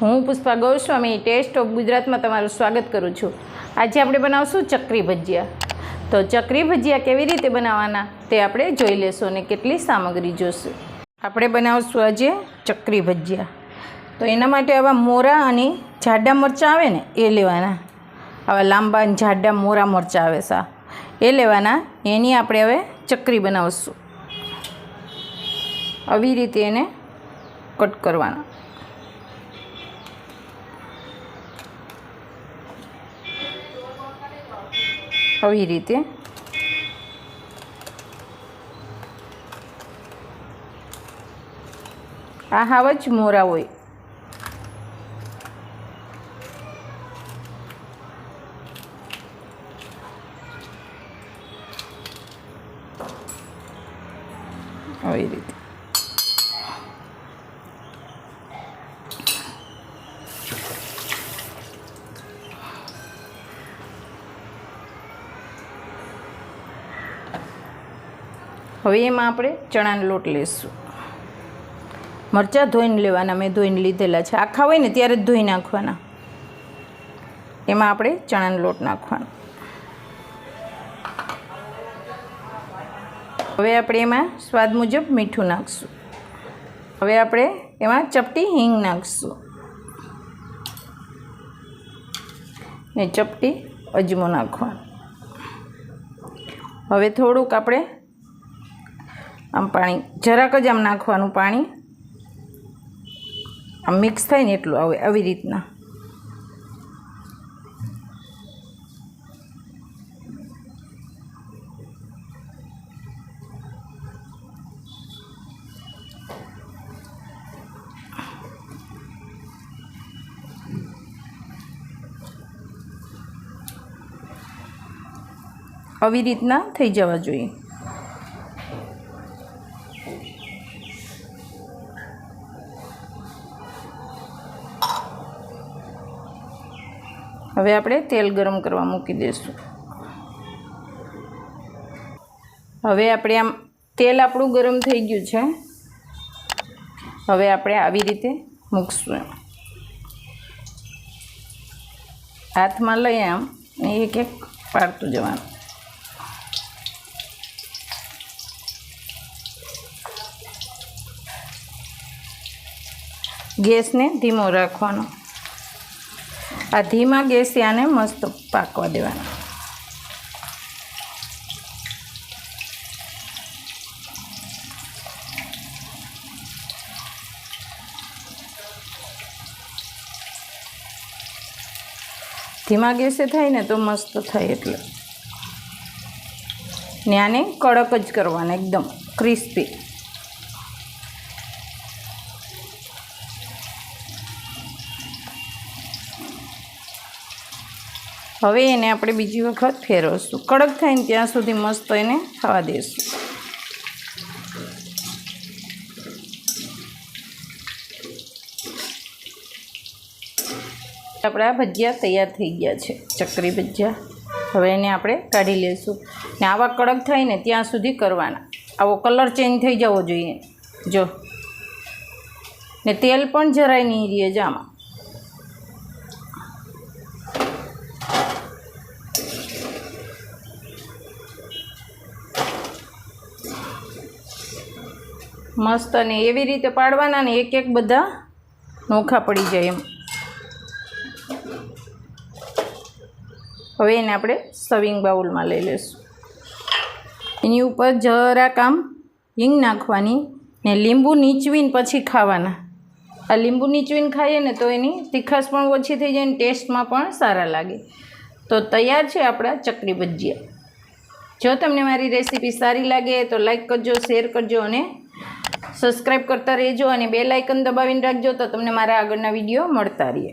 હું Pushpa Goswami test of ગુજરાતમાં તમારું સ્વાગત કરું છું. આજે આપણે બનાવશું ચકરી ભજીયા. તો ચકરી ભજીયા કેવી રીતે બનાવવાના તે આપણે જોઈ લેશું અને કેટલી સામગ્રી જોશું. આપણે બનાવશું આજે ચકરી ભજીયા. તો એના માટે આવા મોરા અને જાડા મરચાં આવે ને, એ લેવાના. આવા લાંબા અને જાડા મોરા મરચાં આવે સા એ લેવાના, એની આપણે હવે ચકરી બનાવશું. આવી રીતે એને કટ કરવાના. આવી રીતે આ હાવ જ મોરા હોય. આવી રીતે હવે એમાં આપણે ચણાનો લોટ લઈશું મરચાં ધોઈને લેવાના, મેં ધોઈને લીધેલા છે. આખા હોય ને ત્યારે જ ધોઈ નાખવાના. એમાં આપણે ચણાનો લોટ નાખવાનો. હવે આપણે એમાં સ્વાદ મુજબ મીઠું નાખશું. હવે આપણે એમાં ચપટી હિંગ નાખશું. ને ચપટી અજમો નાખવાનો. હવે થોડુંક આપણે આમ પાણી, જરાક જ આમ નાખવાનું પાણી. આમ મિક્સ થાય ને એટલું આવે, આવી રીતના. આવી રીતના થઈ જવા જોઈએ. હવે આપણે તેલ ગરમ કરવા મૂકી દઈશું હવે આપણે આમ તેલ આપણું ગરમ થઈ ગયું છે. હવે આપણે આવી રીતે મૂકશું હાથમાં લઈ આમ એક એક પાડતું જવાનું. ગેસને ધીમો રાખવાનો. આ ધીમા ગેસે આને મસ્ત પાકવા દેવાના. ધીમા ગેસે થાય ને તો મસ્ત થાય એટલે. ને આને કડક જ કરવાના, એકદમ ક્રિસ્પી. હવે એને આપણે બીજી વખત ફેરવશું. કડક થાય ને ત્યાં સુધી મસ્ત એને થવા દઈશું આપણા ભજીયા તૈયાર થઈ ગયા છે, ચકરી ભજીયા. હવે એને આપણે કાઢી લઈશું ને આવા કડક થાય ને ત્યાં સુધી કરવાના. આવો કલર ચેન્જ થઈ જવો જોઈએ. જો. ને તેલ પણ જરાય નહીં રહે જ આમાં મસ્ત અને એવી રીતે પાડવાના ને એક એક બધા નોખા પડી જાય એમ. હવે એને આપણે સવિંગ બાઉલમાં લઈ લઈશું એની ઉપર જરાક આમ હિંગ નાખવાની ને લીંબુ નીચવીને પછી ખાવાના. આ લીંબુ નીચવીને ખાઈએ ને તો એની તીખાશ પણ ઓછી થઈ જાય ને ટેસ્ટમાં પણ સારા લાગે. તો તૈયાર છે આપણા ચકરી ભજીયા. જો તમને મારી રેસીપી સારી લાગે તો લાઇક કરજો, શેર કરજો અને સબસ્ક્રાઈબ કરતા રહેજો અને બે લાઇકન દબાવીને રાખજો તો તમને મારા આગળના વીડિયો મળતા રહે